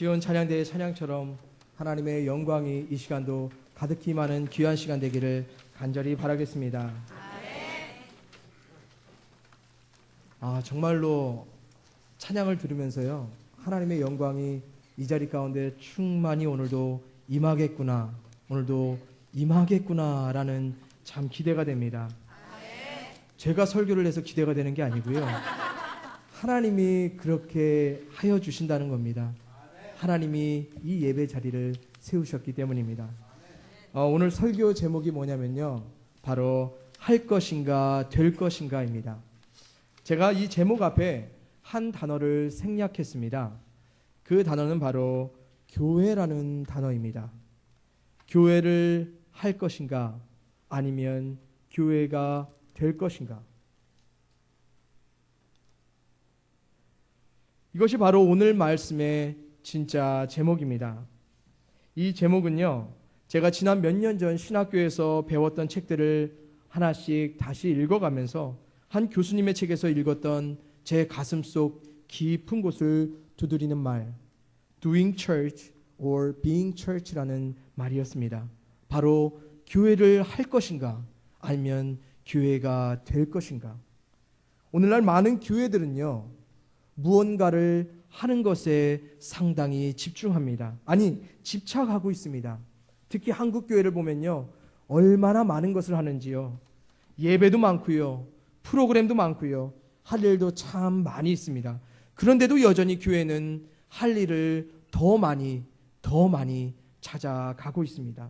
시온 찬양대의 찬양처럼 하나님의 영광이 이 시간도 가득히 많은 귀한 시간 되기를 간절히 바라겠습니다. 아, 정말로 찬양을 들으면서요. 하나님의 영광이 이 자리 가운데 충만히 오늘도 임하겠구나. 오늘도 임하겠구나라는 참 기대가 됩니다. 제가 설교를 해서 기대가 되는 게 아니고요. 하나님이 그렇게 하여 주신다는 겁니다. 하나님이 이 예배 자리를 세우셨기 때문입니다. 어, 오늘 설교 제목이 뭐냐면요. 바로 할 것인가 될 것인가입니다. 제가 이 제목 앞에 한 단어를 생략했습니다. 그 단어는 바로 교회라는 단어입니다. 교회를 할 것인가 아니면 교회가 될 것인가? 이것이 바로 오늘 말씀의 진짜 제목입니다. 이 제목은요, 제가 지난 몇 년 전 신학교에서 배웠던 책들을 하나씩 다시 읽어가면서 한 교수님의 책에서 읽었던 제 가슴 속 깊은 곳을 두드리는 말, doing church or being church라는 말이었습니다. 바로 교회를 할 것인가 아니면 교회가 될 것인가. 오늘날 많은 교회들은요, 무언가를 하는 것에 상당히 집중합니다. 아니, 집착하고 있습니다. 특히 한국 교회를 보면요. 얼마나 많은 것을 하는지요. 예배도 많고요. 프로그램도 많고요. 할 일도 참 많이 있습니다. 그런데도 여전히 교회는 할 일을 더 많이 더 많이 찾아가고 있습니다.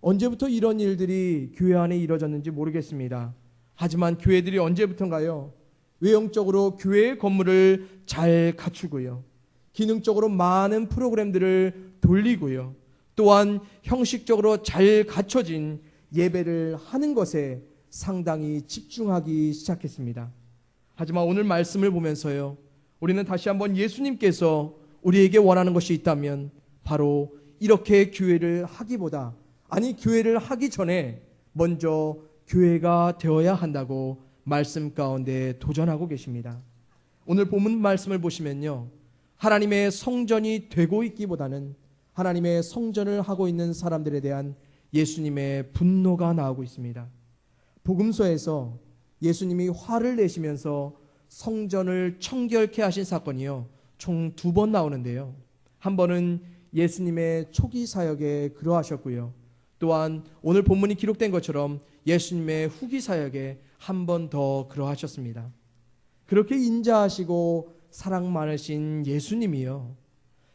언제부터 이런 일들이 교회 안에 이루어졌는지 모르겠습니다. 하지만 교회들이 언제부턴가요? 외형적으로 교회의 건물을 잘 갖추고요. 기능적으로 많은 프로그램들을 돌리고요. 또한 형식적으로 잘 갖춰진 예배를 하는 것에 상당히 집중하기 시작했습니다. 하지만 오늘 말씀을 보면서요. 우리는 다시 한번 예수님께서 우리에게 원하는 것이 있다면 바로 이렇게 교회를 하기보다 아니 교회를 하기 전에 먼저 교회가 되어야 한다고 말씀 가운데 도전하고 계십니다. 오늘 본문 말씀을 보시면요. 하나님의 성전이 되고 있기보다는 하나님의 성전을 하고 있는 사람들에 대한 예수님의 분노가 나오고 있습니다. 복음서에서 예수님이 화를 내시면서 성전을 청결케 하신 사건이요. 총 두 번 나오는데요. 한 번은 예수님의 초기 사역에 그러하셨고요. 또한 오늘 본문이 기록된 것처럼 예수님의 후기 사역에 한 번 더 그러하셨습니다. 그렇게 인자하시고 사랑 많으신 예수님이요.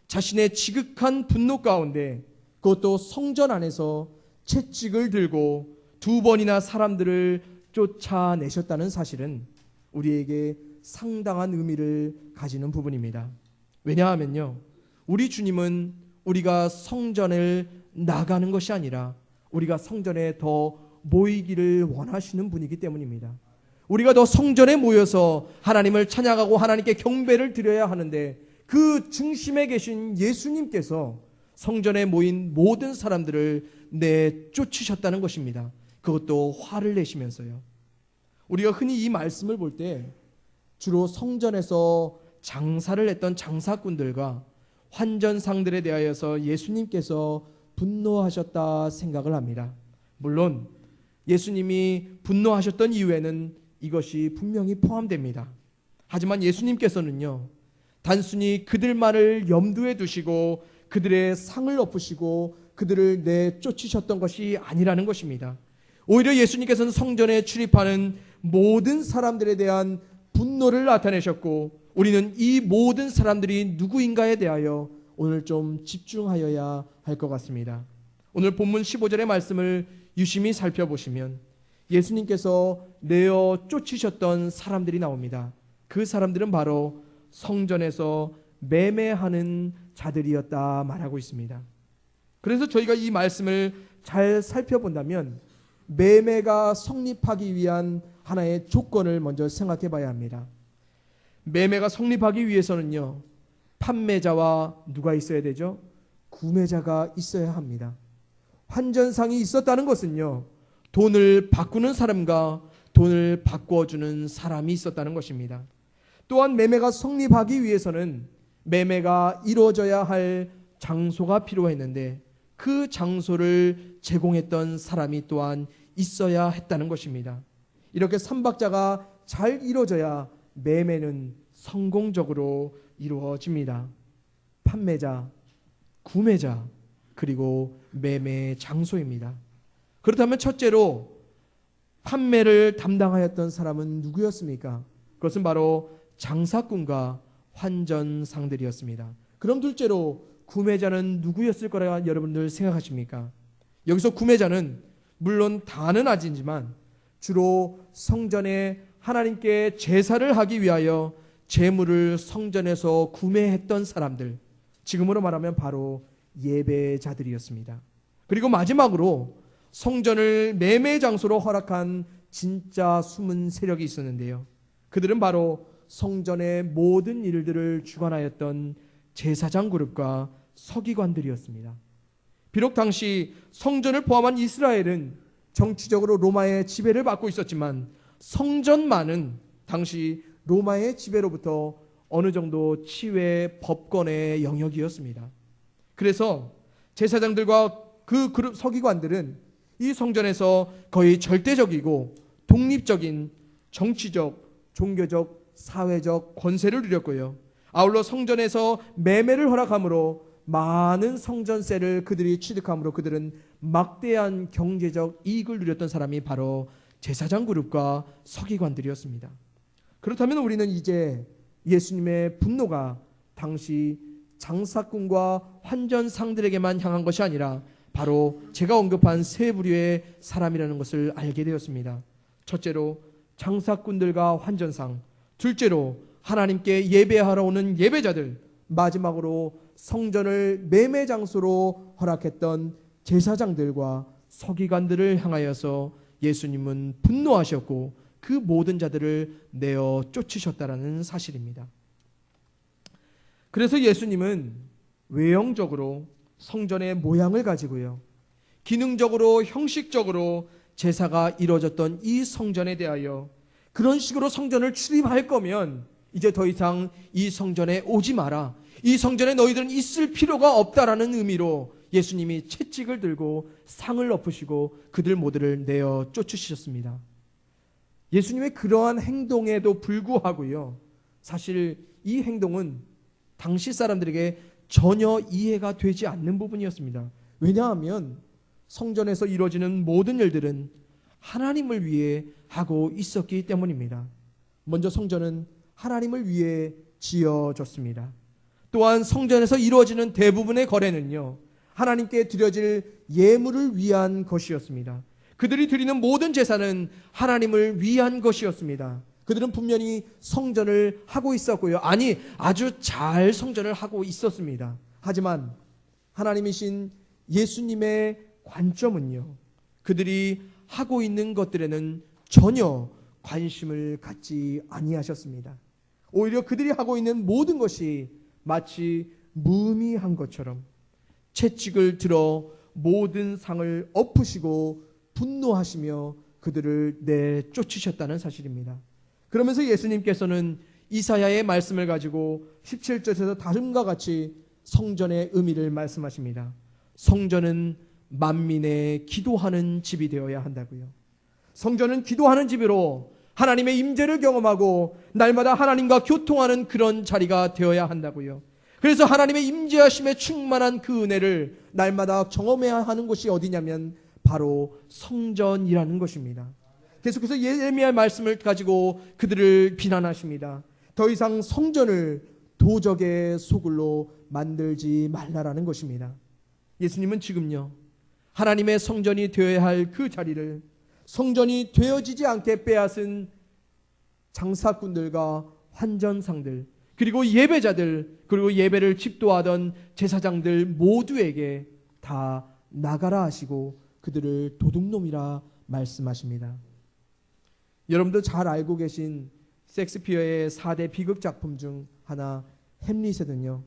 자신의 지극한 분노 가운데 그것도 성전 안에서 채찍을 들고 두 번이나 사람들을 쫓아내셨다는 사실은 우리에게 상당한 의미를 가지는 부분입니다. 왜냐하면요. 우리 주님은 우리가 성전을 나가는 것이 아니라 우리가 성전에 더 모이기를 원하시는 분이기 때문입니다. 우리가 더 성전에 모여서 하나님을 찬양하고 하나님께 경배를 드려야 하는데 그 중심에 계신 예수님께서 성전에 모인 모든 사람들을 내쫓으셨다는 것입니다. 그것도 화를 내시면서요. 우리가 흔히 이 말씀을 볼 때 주로 성전에서 장사를 했던 장사꾼들과 환전상들에 대하여서 예수님께서 분노하셨다 생각을 합니다. 물론 예수님이 분노하셨던 이유에는 이것이 분명히 포함됩니다. 하지만 예수님께서는요, 단순히 그들만을 염두에 두시고 그들의 상을 엎으시고 그들을 내쫓으셨던 것이 아니라는 것입니다. 오히려 예수님께서는 성전에 출입하는 모든 사람들에 대한 분노를 나타내셨고 우리는 이 모든 사람들이 누구인가에 대하여 오늘 좀 집중하여야 할 것 같습니다. 오늘 본문 15절의 말씀을 유심히 살펴보시면 예수님께서 내어 쫓으셨던 사람들이 나옵니다. 그 사람들은 바로 성전에서 매매하는 자들이었다 말하고 있습니다. 그래서 저희가 이 말씀을 잘 살펴본다면 매매가 성립하기 위한 하나의 조건을 먼저 생각해 봐야 합니다. 매매가 성립하기 위해서는요, 판매자와 누가 있어야 되죠? 구매자가 있어야 합니다. 환전상이 있었다는 것은요, 돈을 바꾸는 사람과 돈을 바꿔주는 사람이 있었다는 것입니다. 또한 매매가 성립하기 위해서는 매매가 이루어져야 할 장소가 필요했는데 그 장소를 제공했던 사람이 또한 있어야 했다는 것입니다. 이렇게 삼박자가 잘 이루어져야 매매는 성공적으로 이루어집니다. 판매자, 구매자, 그리고 매매 장소입니다. 그렇다면 첫째로 판매를 담당하였던 사람은 누구였습니까? 그것은 바로 장사꾼과 환전상들이었습니다. 그럼 둘째로 구매자는 누구였을 거라 여러분들 생각하십니까? 여기서 구매자는 물론 다는 아니지만 주로 성전에 하나님께 제사를 하기 위하여 재물을 성전에서 구매했던 사람들, 지금으로 말하면 바로 예배자들이었습니다. 그리고 마지막으로 성전을 매매 장소로 허락한 진짜 숨은 세력이 있었는데요. 그들은 바로 성전의 모든 일들을 주관하였던 제사장 그룹과 서기관들이었습니다. 비록 당시 성전을 포함한 이스라엘은 정치적으로 로마의 지배를 받고 있었지만 성전만은 당시 로마의 지배로부터 어느 정도 치외 법권의 영역이었습니다. 그래서 제사장들과 그 그룹 서기관들은 이 성전에서 거의 절대적이고 독립적인 정치적, 종교적, 사회적 권세를 누렸고요. 아울러 성전에서 매매를 허락함으로 많은 성전세를 그들이 취득함으로 그들은 막대한 경제적 이익을 누렸던 사람이 바로 제사장 그룹과 서기관들이었습니다. 그렇다면 우리는 이제 예수님의 분노가 당시 장사꾼과 환전상들에게만 향한 것이 아니라 바로 제가 언급한 세 부류의 사람이라는 것을 알게 되었습니다. 첫째로 장사꾼들과 환전상, 둘째로 하나님께 예배하러 오는 예배자들, 마지막으로 성전을 매매 장소로 허락했던 제사장들과 서기관들을 향하여서 예수님은 분노하셨고 그 모든 자들을 내어 쫓으셨다라는 사실입니다. 그래서 예수님은 외형적으로 성전의 모양을 가지고요. 기능적으로 형식적으로 제사가 이루어졌던 이 성전에 대하여 그런 식으로 성전을 출입할 거면 이제 더 이상 이 성전에 오지 마라. 이 성전에 너희들은 있을 필요가 없다라는 의미로 예수님이 채찍을 들고 상을 엎으시고 그들 모두를 내어 쫓으셨습니다. 예수님의 그러한 행동에도 불구하고요. 사실 이 행동은 당시 사람들에게 전혀 이해가 되지 않는 부분이었습니다. 왜냐하면 성전에서 이루어지는 모든 일들은 하나님을 위해 하고 있었기 때문입니다. 먼저 성전은 하나님을 위해 지어졌습니다. 또한 성전에서 이루어지는 대부분의 거래는요, 하나님께 드려질 예물을 위한 것이었습니다. 그들이 드리는 모든 제사는 하나님을 위한 것이었습니다. 그들은 분명히 성전을 하고 있었고요. 아니, 아주 잘 성전을 하고 있었습니다. 하지만 하나님이신 예수님의 관점은요. 그들이 하고 있는 것들에는 전혀 관심을 갖지 아니하셨습니다. 오히려 그들이 하고 있는 모든 것이 마치 무미한 것처럼 채찍을 들어 모든 상을 엎으시고 분노하시며 그들을 내쫓으셨다는 사실입니다. 그러면서 예수님께서는 이사야의 말씀을 가지고 17절에서 다름과 같이 성전의 의미를 말씀하십니다. 성전은 만민의 기도하는 집이 되어야 한다고요. 성전은 기도하는 집으로 하나님의 임재를 경험하고 날마다 하나님과 교통하는 그런 자리가 되어야 한다고요. 그래서 하나님의 임재하심에 충만한 그 은혜를 날마다 경험해야 하는 곳이 어디냐면 바로 성전이라는 것입니다. 계속해서 예레미야 말씀을 가지고 그들을 비난하십니다. 더 이상 성전을 도적의 소굴로 만들지 말라라는 것입니다. 예수님은 지금요. 하나님의 성전이 되어야 할 그 자리를 성전이 되어지지 않게 빼앗은 장사꾼들과 환전상들 그리고 예배자들 그리고 예배를 집도하던 제사장들 모두에게 다 나가라 하시고 그들을 도둑놈이라 말씀하십니다. 여러분도 잘 알고 계신 섹스피어의 4대 비극 작품 중 하나 햄릿에는요.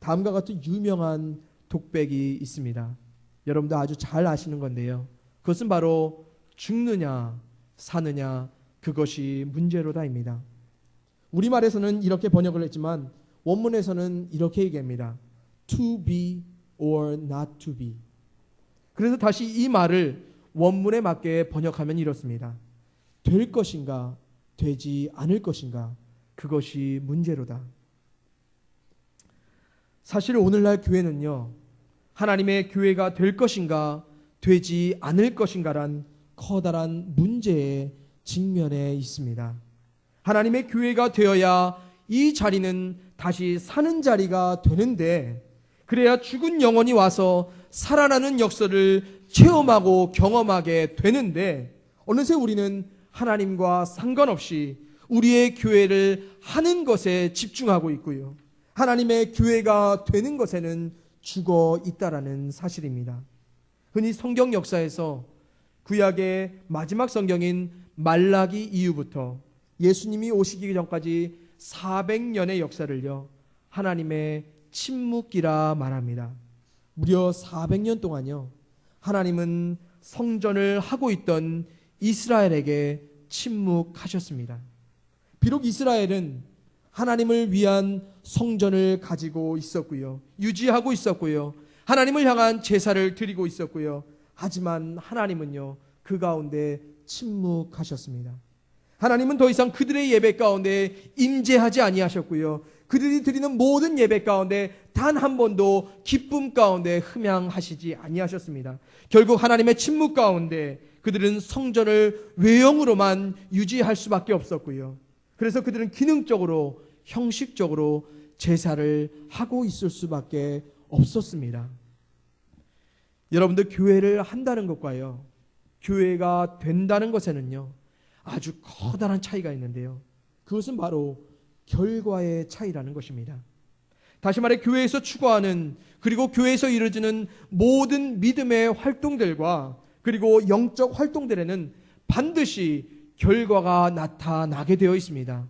다음과 같은 유명한 독백이 있습니다. 여러분도 아주 잘 아시는 건데요. 그것은 바로 죽느냐 사느냐 그것이 문제로다입니다. 우리말에서는 이렇게 번역을 했지만 원문에서는 이렇게 얘기합니다. to be or not to be. 그래서 다시 이 말을 원문에 맞게 번역하면 이렇습니다. 될 것인가, 되지 않을 것인가, 그것이 문제로다. 사실 오늘날 교회는요, 하나님의 교회가 될 것인가, 되지 않을 것인가란 커다란 문제에 직면해 있습니다. 하나님의 교회가 되어야 이 자리는 다시 사는 자리가 되는데, 그래야 죽은 영혼이 와서 살아나는 역사를 체험하고 경험하게 되는데, 어느새 우리는 하나님과 상관없이 우리의 교회를 하는 것에 집중하고 있고요. 하나님의 교회가 되는 것에는 죽어 있다라는 사실입니다. 흔히 성경 역사에서 구약의 마지막 성경인 말라기 이후부터 예수님이 오시기 전까지 400년의 역사를요. 하나님의 침묵기라 말합니다. 무려 400년 동안요. 하나님은 성전을 하고 있던 이스라엘에게 침묵하셨습니다. 비록 이스라엘은 하나님을 위한 성전을 가지고 있었고요. 유지하고 있었고요. 하나님을 향한 제사를 드리고 있었고요. 하지만 하나님은요. 그 가운데 침묵하셨습니다. 하나님은 더 이상 그들의 예배 가운데 임재하지 아니하셨고요. 그들이 드리는 모든 예배 가운데 단 한 번도 기쁨 가운데 흠양하시지 아니하셨습니다. 결국 하나님의 침묵 가운데 그들은 성전을 외형으로만 유지할 수밖에 없었고요. 그래서 그들은 기능적으로 형식적으로 제사를 하고 있을 수밖에 없었습니다. 여러분들 교회를 한다는 것과요. 교회가 된다는 것에는요. 아주 커다란 차이가 있는데요. 그것은 바로 결과의 차이라는 것입니다. 다시 말해 교회에서 추구하는 그리고 교회에서 이루어지는 모든 믿음의 활동들과 그리고 영적 활동들에는 반드시 결과가 나타나게 되어 있습니다.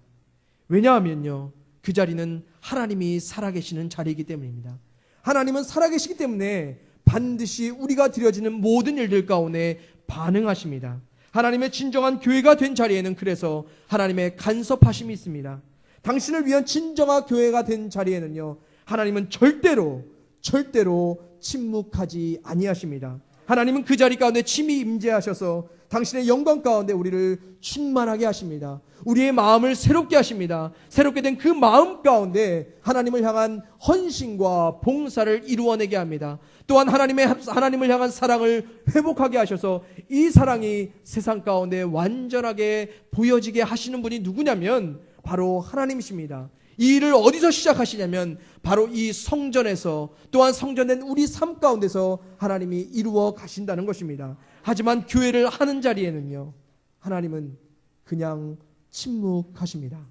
왜냐하면요. 그 자리는 하나님이 살아계시는 자리이기 때문입니다. 하나님은 살아계시기 때문에 반드시 우리가 드려지는 모든 일들 가운데 반응하십니다. 하나님의 진정한 교회가 된 자리에는 그래서 하나님의 간섭하심이 있습니다. 당신을 위한 진정한 교회가 된 자리에는요. 하나님은 절대로 절대로 침묵하지 아니하십니다. 하나님은 그 자리 가운데 침이 임재하셔서 당신의 영광 가운데 우리를 충만하게 하십니다. 우리의 마음을 새롭게 하십니다. 새롭게 된 그 마음 가운데 하나님을 향한 헌신과 봉사를 이루어내게 합니다. 또한 하나님의 하나님을 향한 사랑을 회복하게 하셔서 이 사랑이 세상 가운데 완전하게 보여지게 하시는 분이 누구냐면 바로 하나님이십니다. 이 일을 어디서 시작하시냐면 바로 이 성전에서 또한 성전된 우리 삶 가운데서 하나님이 이루어 가신다는 것입니다. 하지만 교회를 하는 자리에는요. 하나님은 그냥 침묵하십니다.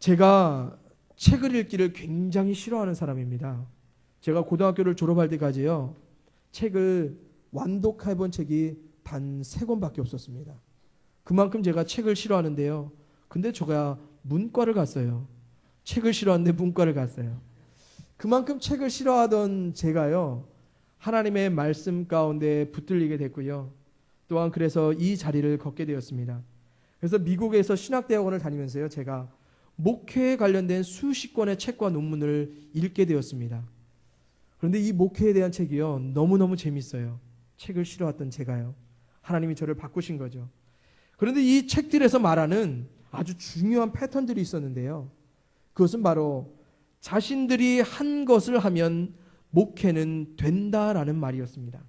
제가 책을 읽기를 굉장히 싫어하는 사람입니다. 제가 고등학교를 졸업할 때까지요. 책을 완독해 본 책이 단 세 권밖에 없었습니다. 그만큼 제가 책을 싫어하는데요. 근데 제가 문과를 갔어요. 책을 싫어하는데 문과를 갔어요. 그만큼 책을 싫어하던 제가요. 하나님의 말씀 가운데 붙들리게 됐고요. 또한 그래서 이 자리를 걷게 되었습니다. 그래서 미국에서 신학대학원을 다니면서요. 제가 목회에 관련된 수십 권의 책과 논문을 읽게 되었습니다. 그런데 이 목회에 대한 책이요. 너무너무 재밌어요. 책을 싫어했던 제가요. 하나님이 저를 바꾸신 거죠. 그런데 이 책들에서 말하는 아주 중요한 패턴들이 있었는데요. 그것은 바로 자신들이 한 것을 하면 목회는 된다라는 말이었습니다.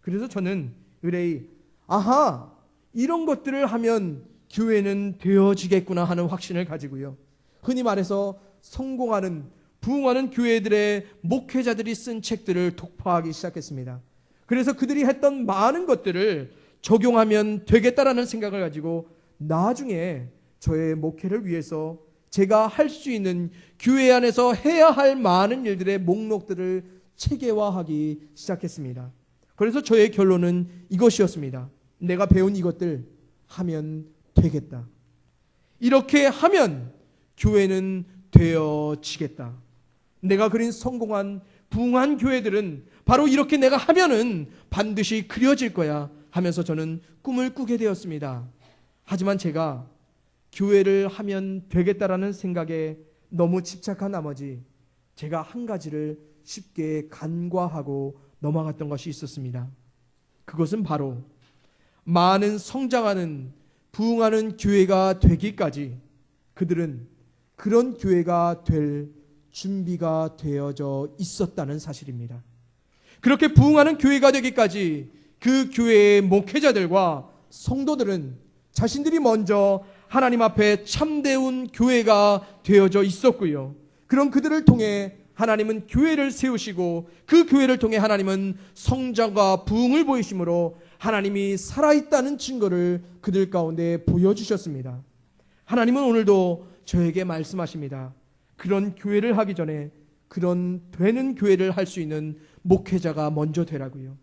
그래서 저는 의뢰이 아하 이런 것들을 하면 교회는 되어지겠구나 하는 확신을 가지고요. 흔히 말해서 성공하는 부흥하는 교회들의 목회자들이 쓴 책들을 독파하기 시작했습니다. 그래서 그들이 했던 많은 것들을 적용하면 되겠다라는 생각을 가지고 나중에 저의 목회를 위해서 제가 할 수 있는 교회 안에서 해야 할 많은 일들의 목록들을 체계화하기 시작했습니다. 그래서 저의 결론은 이것이었습니다. 내가 배운 이것들 하면 되겠다. 이렇게 하면 교회는 되어지겠다. 내가 그린 성공한 붕한 교회들은 바로 이렇게 내가 하면은 반드시 그려질 거야 하면서 저는 꿈을 꾸게 되었습니다. 하지만 제가 교회를 하면 되겠다라는 생각에 너무 집착한 나머지 제가 한 가지를 쉽게 간과하고 넘어갔던 것이 있었습니다. 그것은 바로 많은 성장하는 부흥하는 교회가 되기까지 그들은 그런 교회가 될 준비가 되어져 있었다는 사실입니다. 그렇게 부흥하는 교회가 되기까지 그 교회의 목회자들과 성도들은 자신들이 먼저 하나님 앞에 참되운 교회가 되어져 있었고요. 그런 그들을 통해 하나님은 교회를 세우시고 그 교회를 통해 하나님은 성장과 부흥을 보이심으로 하나님이 살아있다는 증거를 그들 가운데 보여주셨습니다. 하나님은 오늘도 저에게 말씀하십니다. 그런 교회를 하기 전에 그런 되는 교회를 할 수 있는 목회자가 먼저 되라고요.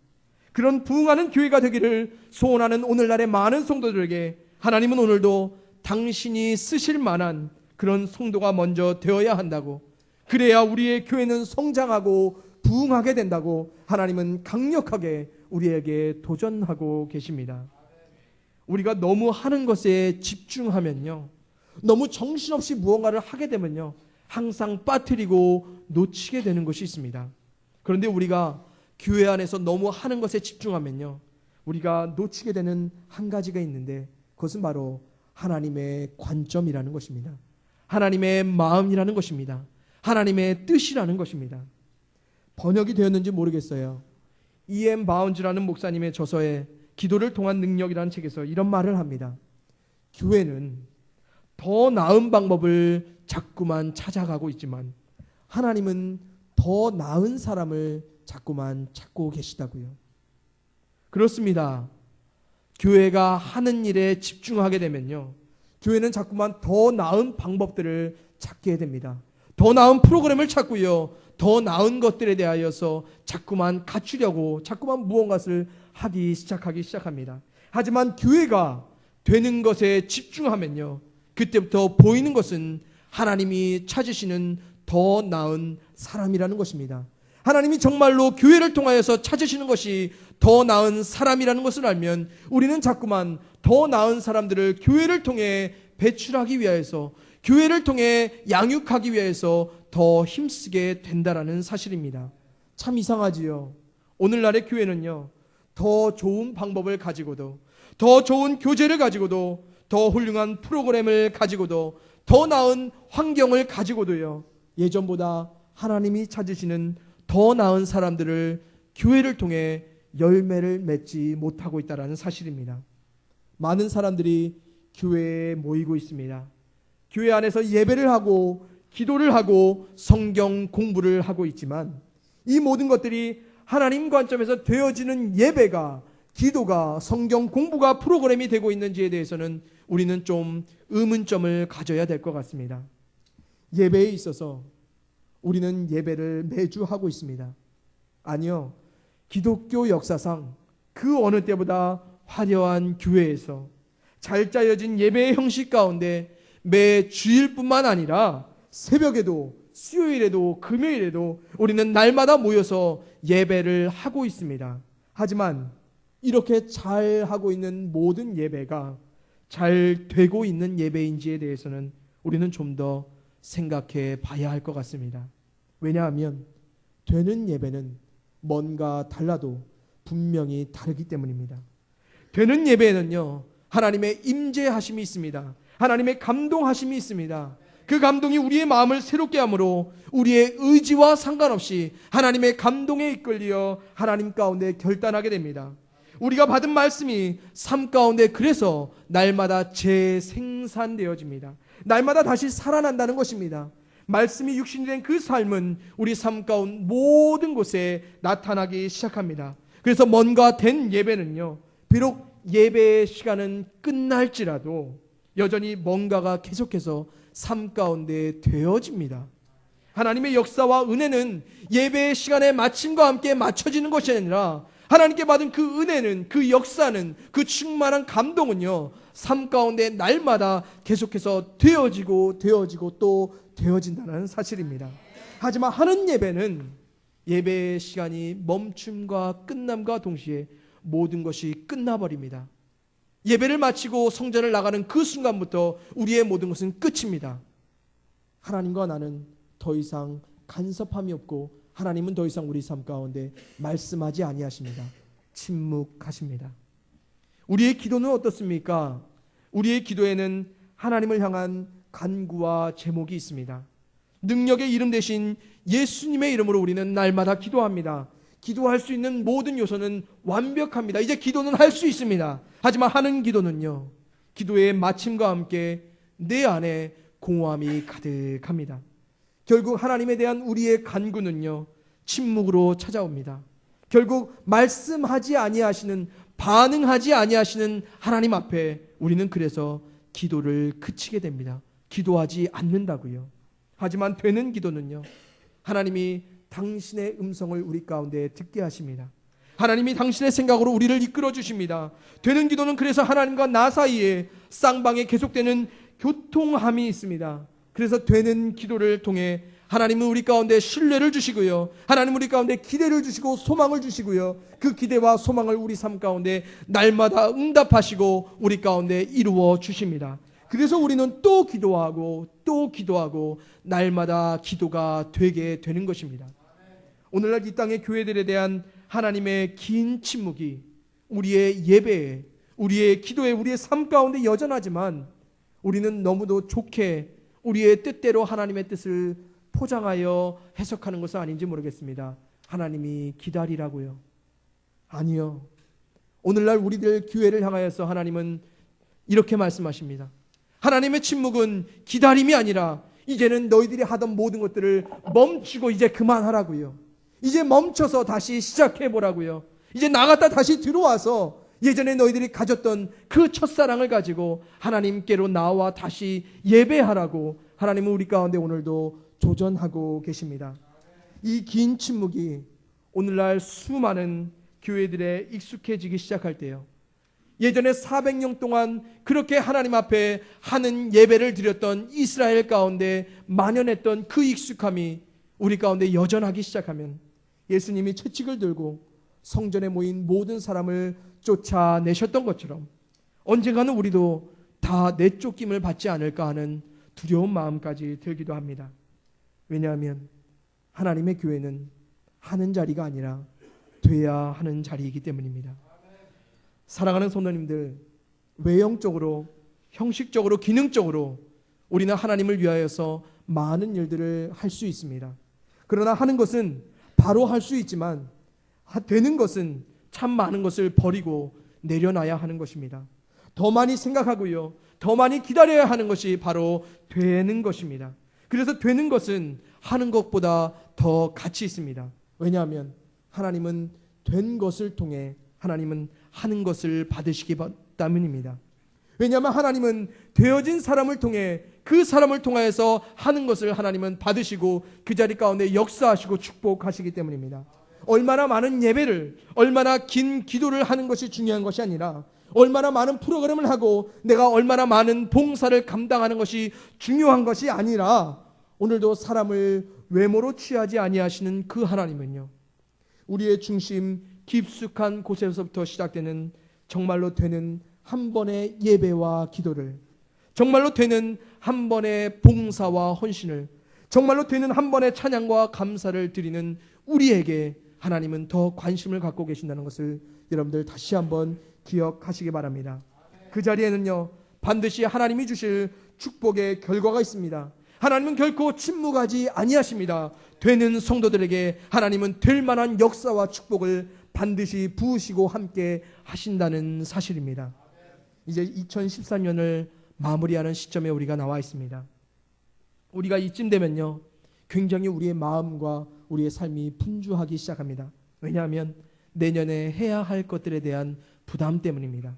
그런 부흥하는 교회가 되기를 소원하는 오늘날의 많은 성도들에게 하나님은 오늘도 당신이 쓰실 만한 그런 성도가 먼저 되어야 한다고 그래야 우리의 교회는 성장하고 부흥하게 된다고 하나님은 강력하게 우리에게 도전하고 계십니다. 우리가 너무 하는 것에 집중하면요. 너무 정신없이 무언가를 하게 되면요. 항상 빠뜨리고 놓치게 되는 것이 있습니다. 그런데 우리가 교회 안에서 너무 하는 것에 집중하면요. 우리가 놓치게 되는 한 가지가 있는데 그것은 바로 하나님의 관점이라는 것입니다. 하나님의 마음이라는 것입니다. 하나님의 뜻이라는 것입니다. 번역이 되었는지 모르겠어요. E.M. 바운즈라는 목사님의 저서에 기도를 통한 능력이라는 책에서 이런 말을 합니다. 교회는 더 나은 방법을 자꾸만 찾아가고 있지만 하나님은 더 나은 사람을 자꾸만 찾고 계시다고요. 그렇습니다. 교회가 하는 일에 집중하게 되면요. 교회는 자꾸만 더 나은 방법들을 찾게 됩니다. 더 나은 프로그램을 찾고요. 더 나은 것들에 대하여서 자꾸만 갖추려고 자꾸만 무언가를 하기 시작하기 시작합니다. 하지만 교회가 되는 것에 집중하면요. 그때부터 보이는 것은 하나님이 찾으시는 더 나은 사람이라는 것입니다. 하나님이 정말로 교회를 통하여서 찾으시는 것이 더 나은 사람이라는 것을 알면 우리는 자꾸만 더 나은 사람들을 교회를 통해 배출하기 위하여서 교회를 통해 양육하기 위해서 더 힘쓰게 된다라는 사실입니다. 참 이상하지요. 오늘날의 교회는요. 더 좋은 방법을 가지고도 더 좋은 교재를 가지고도 더 훌륭한 프로그램을 가지고도 더 나은 환경을 가지고도요. 예전보다 하나님이 찾으시는 더 나은 사람들을 교회를 통해 열매를 맺지 못하고 있다라는 사실입니다. 많은 사람들이 교회에 모이고 있습니다. 교회 안에서 예배를 하고 기도를 하고 성경 공부를 하고 있지만 이 모든 것들이 하나님 관점에서 되어지는 예배가 기도가 성경 공부가 프로그램이 되고 있는지에 대해서는 우리는 좀 의문점을 가져야 될 것 같습니다. 예배에 있어서 우리는 예배를 매주 하고 있습니다. 아니요. 기독교 역사상 그 어느 때보다 화려한 교회에서 잘 짜여진 예배의 형식 가운데 매 주일뿐만 아니라 새벽에도 수요일에도 금요일에도 우리는 날마다 모여서 예배를 하고 있습니다. 하지만 이렇게 잘 하고 있는 모든 예배가 잘 되고 있는 예배인지에 대해서는 우리는 좀 더 생각해 봐야 할 것 같습니다. 왜냐하면 되는 예배는 뭔가 달라도 분명히 다르기 때문입니다. 되는 예배에는요, 하나님의 임재하심이 있습니다. 하나님의 감동하심이 있습니다. 그 감동이 우리의 마음을 새롭게 함으로 우리의 의지와 상관없이 하나님의 감동에 이끌려 하나님 가운데 결단하게 됩니다. 우리가 받은 말씀이 삶 가운데 그래서 날마다 재생산되어집니다. 날마다 다시 살아난다는 것입니다. 말씀이 육신이 된 그 삶은 우리 삶 가운 모든 곳에 나타나기 시작합니다. 그래서 뭔가 된 예배는요, 비록 예배의 시간은 끝날지라도 여전히 뭔가가 계속해서 삶 가운데 되어집니다. 하나님의 역사와 은혜는 예배의 시간의 마침과 함께 맞춰지는 것이 아니라 하나님께 받은 그 은혜는 그 역사는 그 충만한 감동은요 삶 가운데 날마다 계속해서 되어지고 되어지고 또 되어진다는 사실입니다. 하지만 하는 예배는 예배의 시간이 멈춤과 끝남과 동시에 모든 것이 끝나버립니다. 예배를 마치고 성전을 나가는 그 순간부터 우리의 모든 것은 끝입니다. 하나님과 나는 더 이상 간섭함이 없고 하나님은 더 이상 우리 삶 가운데 말씀하지 아니하십니다. 침묵하십니다. 우리의 기도는 어떻습니까? 우리의 기도에는 하나님을 향한 간구와 제목이 있습니다. 능력의 이름 대신 예수님의 이름으로 우리는 날마다 기도합니다. 기도할 수 있는 모든 요소는 완벽합니다. 이제 기도는 할 수 있습니다. 하지만 하는 기도는요. 기도의 마침과 함께 내 안에 공허함이 가득합니다. 결국 하나님에 대한 우리의 간구는요. 침묵으로 찾아옵니다. 결국 말씀하지 아니하시는 반응하지 아니하시는 하나님 앞에 우리는 그래서 기도를 그치게 됩니다. 기도하지 않는다고요. 하지만 되는 기도는요. 하나님이 당신의 음성을 우리 가운데 듣게 하십니다. 하나님이 당신의 생각으로 우리를 이끌어 주십니다. 되는 기도는 그래서 하나님과 나 사이에 쌍방에 계속되는 교통함이 있습니다. 그래서 되는 기도를 통해 하나님은 우리 가운데 신뢰를 주시고요. 하나님은 우리 가운데 기대를 주시고 소망을 주시고요. 그 기대와 소망을 우리 삶 가운데 날마다 응답하시고 우리 가운데 이루어 주십니다. 그래서 우리는 또 기도하고 또 기도하고 날마다 기도가 되게 되는 것입니다. 오늘날 이 땅의 교회들에 대한 하나님의 긴 침묵이 우리의 예배에, 우리의 기도에, 우리의 삶 가운데 여전하지만 우리는 너무도 좋게 우리의 뜻대로 하나님의 뜻을 포장하여 해석하는 것은 아닌지 모르겠습니다. 하나님이 기다리라고요. 아니요. 오늘날 우리들 교회를 향하여서 하나님은 이렇게 말씀하십니다. 하나님의 침묵은 기다림이 아니라 이제는 너희들이 하던 모든 것들을 멈추고 이제 그만하라고요. 이제 멈춰서 다시 시작해 보라고요. 이제 나갔다 다시 들어와서 예전에 너희들이 가졌던 그 첫사랑을 가지고 하나님께로 나와 다시 예배하라고 하나님은 우리 가운데 오늘도 조전하고 계십니다. 이 긴 침묵이 오늘날 수많은 교회들에 익숙해지기 시작할 때요. 예전에 400년 동안 그렇게 하나님 앞에 하는 예배를 드렸던 이스라엘 가운데 만연했던 그 익숙함이 우리 가운데 여전하기 시작하면 예수님이 채찍을 들고 성전에 모인 모든 사람을 쫓아내셨던 것처럼 언젠가는 우리도 다 내쫓김을 받지 않을까 하는 두려운 마음까지 들기도 합니다. 왜냐하면 하나님의 교회는 하는 자리가 아니라 돼야 하는 자리이기 때문입니다. 사랑하는 성도님들, 외형적으로, 형식적으로, 기능적으로 우리는 하나님을 위하여서 많은 일들을 할 수 있습니다. 그러나 하는 것은 바로 할 수 있지만 되는 것은 참 많은 것을 버리고 내려놔야 하는 것입니다. 더 많이 생각하고요. 더 많이 기다려야 하는 것이 바로 되는 것입니다. 그래서 되는 것은 하는 것보다 더 가치 있습니다. 왜냐하면 하나님은 된 것을 통해 하나님은 하는 것을 받으시기 때문입니다. 왜냐하면 하나님은 되어진 사람을 통해 그 사람을 통하여서 하는 것을 하나님은 받으시고 그 자리 가운데 역사하시고 축복하시기 때문입니다. 얼마나 많은 예배를, 얼마나 긴 기도를 하는 것이 중요한 것이 아니라 얼마나 많은 프로그램을 하고 내가 얼마나 많은 봉사를 감당하는 것이 중요한 것이 아니라 오늘도 사람을 외모로 취하지 아니하시는 그 하나님은요. 우리의 중심 깊숙한 곳에서부터 시작되는 정말로 되는 한 번의 예배와 기도를 정말로 되는 한 번의 봉사와 헌신을 정말로 되는 한 번의 찬양과 감사를 드리는 우리에게 하나님은 더 관심을 갖고 계신다는 것을 여러분들 다시 한번 기억하시기 바랍니다. 그 자리에는요, 반드시 하나님이 주실 축복의 결과가 있습니다. 하나님은 결코 침묵하지 아니하십니다. 되는 성도들에게 하나님은 될 만한 역사와 축복을 반드시 부으시고 함께 하신다는 사실입니다. 이제 2014년을 마무리하는 시점에 우리가 나와 있습니다. 우리가 이쯤 되면요. 굉장히 우리의 마음과 우리의 삶이 분주하기 시작합니다. 왜냐하면 내년에 해야 할 것들에 대한 부담 때문입니다.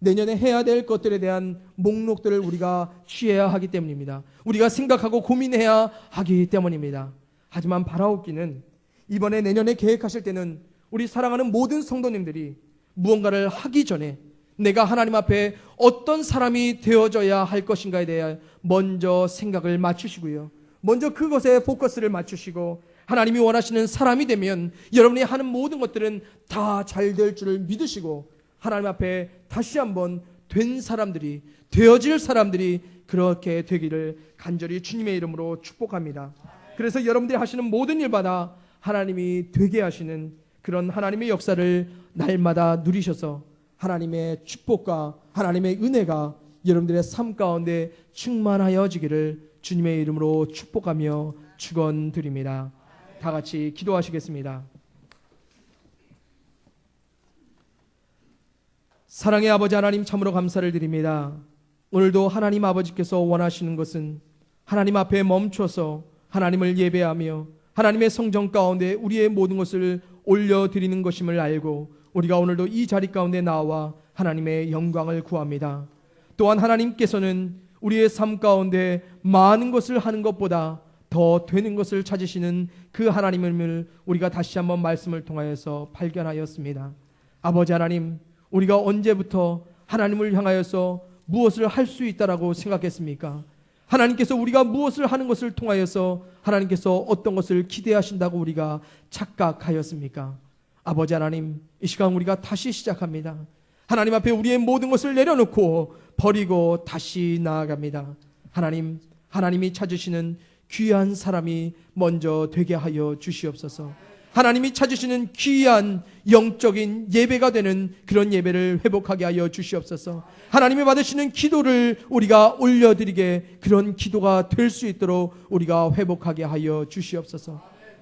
내년에 해야 될 것들에 대한 목록들을 우리가 취해야 하기 때문입니다. 우리가 생각하고 고민해야 하기 때문입니다. 하지만 바라옵기는 이번에 내년에 계획하실 때는 우리 사랑하는 모든 성도님들이 무언가를 하기 전에 내가 하나님 앞에 어떤 사람이 되어져야 할 것인가에 대해 먼저 생각을 맞추시고요. 먼저 그것에 포커스를 맞추시고 하나님이 원하시는 사람이 되면 여러분이 하는 모든 것들은 다 잘 될 줄을 믿으시고 하나님 앞에 다시 한번 된 사람들이 되어질 사람들이 그렇게 되기를 간절히 주님의 이름으로 축복합니다. 그래서 여러분들이 하시는 모든 일마다 하나님이 되게 하시는 그런 하나님의 역사를 날마다 누리셔서 하나님의 축복과 하나님의 은혜가 여러분들의 삶 가운데 충만하여지기를 주님의 이름으로 축복하며 축원드립니다. 다 같이 기도하시겠습니다. 사랑의 아버지 하나님 참으로 감사를 드립니다. 오늘도 하나님 아버지께서 원하시는 것은 하나님 앞에 멈춰서 하나님을 예배하며 하나님의 성정 가운데 우리의 모든 것을 올려드리는 것임을 알고 우리가 오늘도 이 자리 가운데 나와 하나님의 영광을 구합니다. 또한 하나님께서는 우리의 삶 가운데 많은 것을 하는 것보다 더 되는 것을 찾으시는 그 하나님을 우리가 다시 한번 말씀을 통하여서 발견하였습니다. 아버지 하나님, 우리가 언제부터 하나님을 향하여서 무엇을 할 수 있다라고 생각했습니까? 하나님께서 우리가 무엇을 하는 것을 통하여서 하나님께서 어떤 것을 기대하신다고 우리가 착각하였습니까? 아버지 하나님, 이 시간 우리가 다시 시작합니다. 하나님 앞에 우리의 모든 것을 내려놓고 버리고 다시 나아갑니다. 하나님, 하나님이 찾으시는 귀한 사람이 먼저 되게 하여 주시옵소서. 하나님이 찾으시는 귀한 영적인 예배가 되는 그런 예배를 회복하게 하여 주시옵소서. 하나님이 받으시는 기도를 우리가 올려드리게 그런 기도가 될 수 있도록 우리가 회복하게 하여 주시옵소서.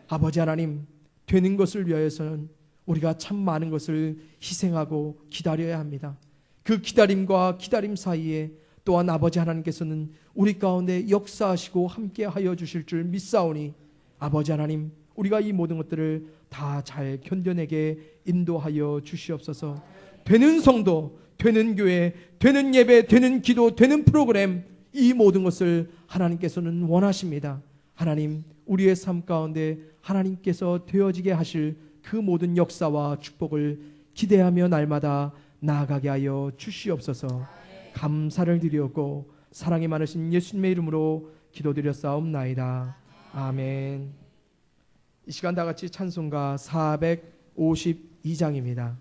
아버지 하나님, 되는 것을 위하여서는 우리가 참 많은 것을 희생하고 기다려야 합니다. 그 기다림과 기다림 사이에 또한 아버지 하나님께서는 우리 가운데 역사하시고 함께 하여 주실 줄 믿사오니 아버지 하나님 우리가 이 모든 것들을 다 잘 견뎌내게 인도하여 주시옵소서. 되는 성도, 되는 교회, 되는 예배, 되는 기도, 되는 프로그램 이 모든 것을 하나님께서는 원하십니다. 하나님, 우리의 삶 가운데 하나님께서 되어지게 하실 그 모든 역사와 축복을 기대하며 날마다 나아가게 하여 주시옵소서. 감사를 드리었고 사랑이 많으신 예수님의 이름으로 기도드렸사옵나이다. 아멘. 이 시간 다 같이 찬송가 452장입니다.